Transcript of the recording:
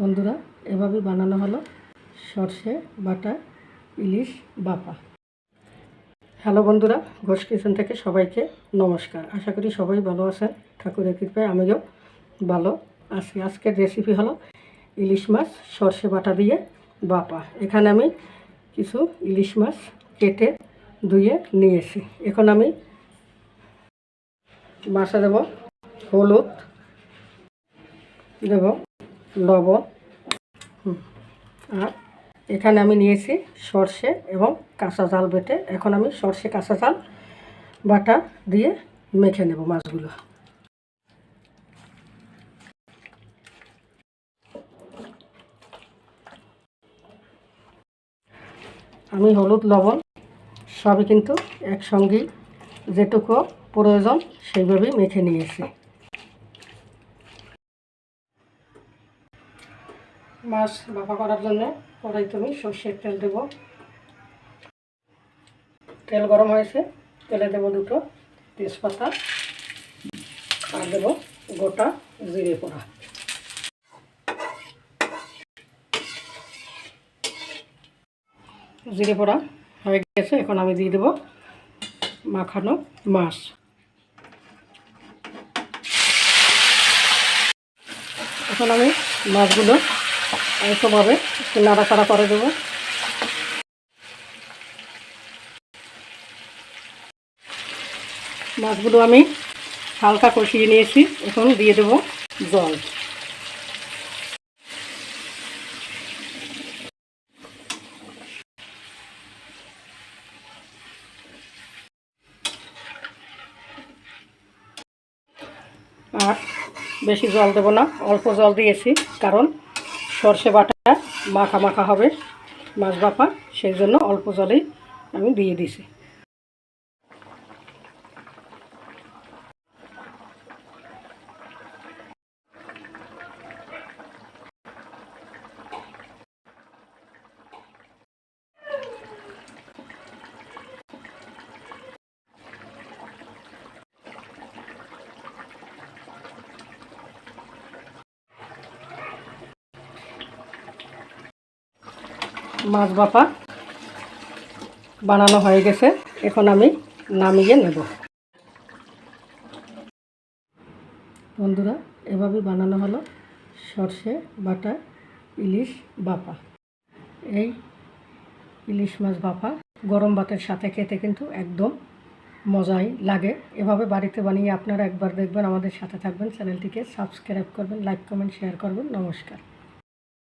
বন্ধুরা, এভাবে বানানো হলো সর্ষে, বাটা, ইলিশ, বাপা। হ্যালো বন্ধুরা, ঘোষ কিচেন থেকে সবাইকে নমস্কার। আশা করি সবাই ভালো আছেন। ঠাকুরের কৃপায় আমিও ভালো আছি। আজকের রেসিপি হলো ইলিশ মাছ, সর্ষে, বাটা দিয়ে বাপা। এখানে আমি কিছু ইলিশ মাছ কেটে ধুয়ে নিয়েছি। এখন আমি মাছে দেব, হলুদ দেব লবণ। আর এখানে আমি নিয়েছি সর্ষে এবং কাঁচা জাল বেটে। এখন আমি সর্ষে, কাঁচা জাল বাটা দিয়ে মেখে নেব মাছগুলো। আমি হলুদ, লবণ সবই কিন্তু একসঙ্গেই যেটুকু প্রয়োজন সেইভাবেই মেখে নিয়েছি। মাছ বাফা করার জন্য কড়াইতে আমি সর্ষের তেল দেব। তেল গরম হয়েছে, তেলে দেব দুটো তেজপাতা, আর দেব গোটা জিরে পোড়া। জিরে পোড়া হয়ে গেছে, এখন আমি দিয়ে দেব মাখানো মাছ। এখন আমি মাছগুলো অল্পভাবে একটু নাড়াচাড়া করে দেবো। মাছগুলো আমি হালকা কষিয়ে নিয়েছি, এখন দিয়ে দেবো জল। আর বেশি জল দেবো না, অল্প জল দিয়েছি, কারণ সর্ষে বাটা মাখা মাখা হবে মাছ বাপা সেই জন্য অল্প জলেই আমি দিয়ে দিছি। মাছ বাপা বানানো হয়ে গেছে। এখন আমি নামিয়ে নেব। বন্ধুরা, এভাবে বানানো হলো সর্ষে, বাটা, ইলিশ বাপা। এই ইলিশ মাছ বাপা গরম ভাতের সাথে খেতে কিন্তু একদম মজাই লাগে। এভাবে বাড়িতে বানিয়ে আপনারা একবার দেখবেন, আমাদের সাথে থাকবেন, চ্যানেলটিকে সাবস্ক্রাইব করবেন, লাইক, কমেন্ট, শেয়ার করবেন। নমস্কার।